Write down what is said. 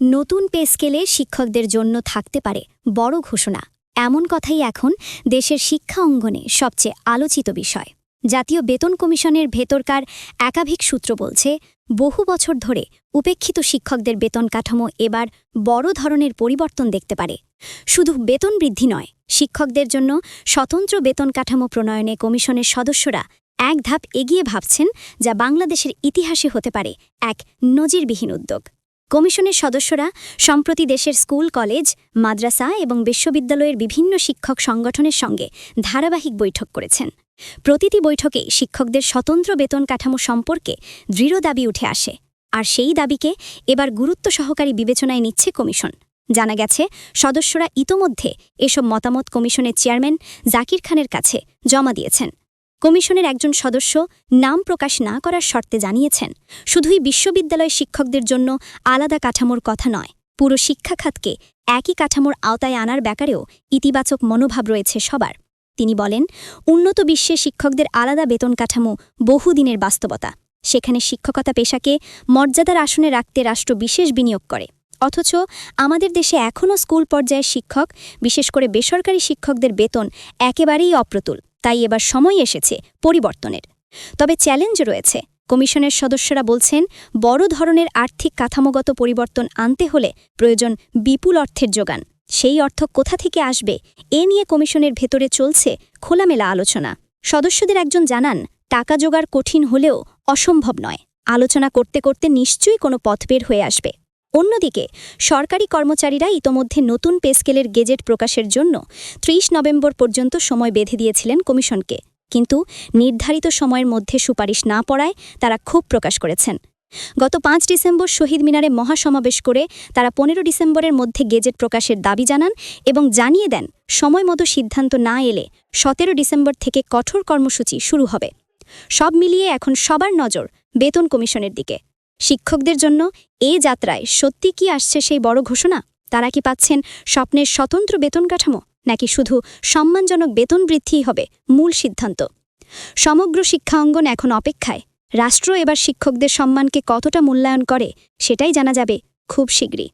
নতুন পে স্কেলে শিক্ষকদের জন্য থাকতে পারে বড় ঘোষণা। এমন কথাই এখন দেশের শিক্ষা অঙ্গনে সবচেয়ে আলোচিত বিষয়। জাতীয় বেতন কমিশনের ভেতরকার একাধিক সূত্র বলছে, বহু বছর ধরে উপেক্ষিত শিক্ষকদের বেতন কাঠামো এবার বড় ধরনের পরিবর্তন দেখতে পারে। শুধু বেতন বৃদ্ধি নয়, শিক্ষকদের জন্য স্বতন্ত্র বেতন কাঠামো প্রণয়নে কমিশনের সদস্যরা এক ধাপ এগিয়ে ভাবছেন যা বাংলাদেশের ইতিহাসে হতে পারে এক নজিরবিহীন উদ্যোগ। কমিশনের সদস্যরা সম্প্রতি দেশের স্কুল, কলেজ, মাদ্রাসা এবং বিশ্ববিদ্যালয়ের বিভিন্ন শিক্ষক সংগঠনের সঙ্গে ধারাবাহিক বৈঠক করেছেন। প্রতিটি বৈঠকে শিক্ষকদের স্বতন্ত্র বেতন কাঠামো সম্পর্কে দৃঢ় দাবি উঠে আসে, আর সেই দাবিকে এবার গুরুত্ব সহকারী বিবেচনায় নিচ্ছে কমিশন। জানা গেছে, সদস্যরা ইতোমধ্যে এসব মতামত কমিশনের চেয়ারম্যান জাকির খানের কাছে জমা দিয়েছেন। কমিশনের একজন সদস্য নাম প্রকাশ না করার শর্তে জানিয়েছেন, শুধুই বিশ্ববিদ্যালয় শিক্ষকদের জন্য আলাদা কাঠামোর কথা নয়, পুরো শিক্ষা খাতকে একই কাঠামোর আওতায় আনার ব্যাপারেও ইতিবাচক মনোভাব রয়েছে সবার। তিনি বলেন, উন্নত বিশ্বে শিক্ষকদের আলাদা বেতন কাঠামো বহুদিনের বাস্তবতা। সেখানে শিক্ষকতা পেশাকে মর্যাদার আসনে রাখতে রাষ্ট্র বিশেষ বিনিয়োগ করে। অথচ আমাদের দেশে এখনও স্কুল পর্যায়ের শিক্ষক, বিশেষ করে বেসরকারি শিক্ষকদের বেতন একেবারেই অপ্রতুল। তাই এবার সময় এসেছে পরিবর্তনের। তবে চ্যালেঞ্জ রয়েছে। কমিশনের সদস্যরা বলছেন, বড় ধরনের আর্থিক কাঠামোগত পরিবর্তন আনতে হলে প্রয়োজন বিপুল অর্থের যোগান। সেই অর্থ কোথা থেকে আসবে, এ নিয়ে কমিশনের ভেতরে চলছে খোলামেলা আলোচনা। সদস্যদের একজন জানান, টাকা জোগাড় কঠিন হলেও অসম্ভব নয়। আলোচনা করতে করতে নিশ্চয়ই কোনো পথ বের হয়ে আসবে। অন্যদিকে, সরকারি কর্মচারীরা ইতোমধ্যে নতুন পে স্কেলের গেজেট প্রকাশের জন্য ত্রিশ নভেম্বর পর্যন্ত সময় বেঁধে দিয়েছিলেন কমিশনকে। কিন্তু নির্ধারিত সময়ের মধ্যে সুপারিশ না পড়ায় তারা ক্ষোভ প্রকাশ করেছেন। গত পাঁচ ডিসেম্বর শহীদ মিনারে মহাসমাবেশ করে তারা পনেরো ডিসেম্বরের মধ্যে গেজেট প্রকাশের দাবি জানান এবং জানিয়ে দেন সময়মতো সিদ্ধান্ত না এলে সতেরো ডিসেম্বর থেকে কঠোর কর্মসূচি শুরু হবে। সব মিলিয়ে এখন সবার নজর বেতন কমিশনের দিকে। শিক্ষকদের জন্য এ যাত্রায় সত্যি কি আসছে সেই বড় ঘোষণা? তারা কি পাচ্ছেন স্বপ্নের স্বতন্ত্র বেতন কাঠামো? নাকি শুধু সম্মানজনক বেতন বৃদ্ধিই হবে মূল সিদ্ধান্ত? সমগ্র শিক্ষা অঙ্গন এখন অপেক্ষায়। রাষ্ট্র এবার শিক্ষকদের সম্মানকে কতটা মূল্যায়ন করে, সেটাই জানা যাবে খুব শীঘ্রই।